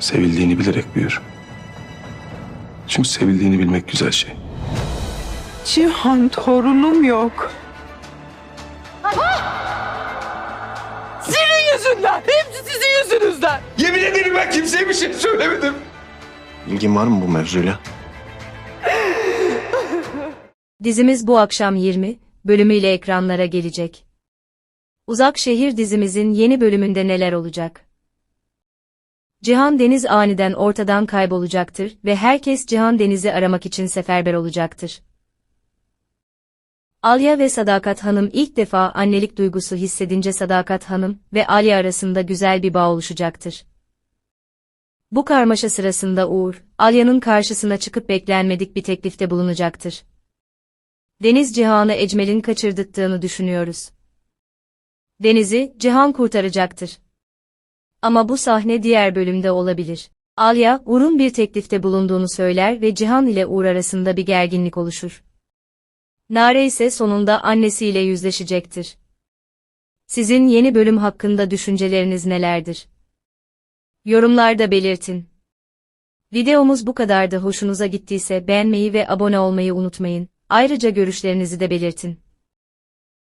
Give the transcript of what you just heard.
Sevildiğini bilerek büyür. Çünkü sevildiğini bilmek güzel şey. Cihan torunum yok. Senin yüzünden. Hepsi sizin yüzünüzden. Yemin ederim ben kimseye bir şey söylemedim. İlgin var mı bu mevzuyla? Dizimiz bu akşam 20 bölümüyle ekranlara gelecek. Uzak Şehir dizimizin yeni bölümünde neler olacak? Cihan Deniz aniden ortadan kaybolacaktır ve herkes Cihan Deniz'i aramak için seferber olacaktır. Alya ve Sadakat Hanım ilk defa annelik duygusu hissedince Sadakat Hanım ve Alya arasında güzel bir bağ oluşacaktır. Bu karmaşa sırasında Uğur, Alya'nın karşısına çıkıp beklenmedik bir teklifte bulunacaktır. Deniz Cihan'ı Ecmel'in kaçırdıktığını düşünüyoruz. Deniz'i Cihan kurtaracaktır. Ama bu sahne diğer bölümde olabilir. Alya, Uğur'un bir teklifte bulunduğunu söyler ve Cihan ile Uğur arasında bir gerginlik oluşur. Nare ise sonunda annesiyle yüzleşecektir. Sizin yeni bölüm hakkında düşünceleriniz nelerdir? Yorumlarda belirtin. Videomuz bu kadardı hoşunuza gittiyse beğenmeyi ve abone olmayı unutmayın. Ayrıca görüşlerinizi de belirtin.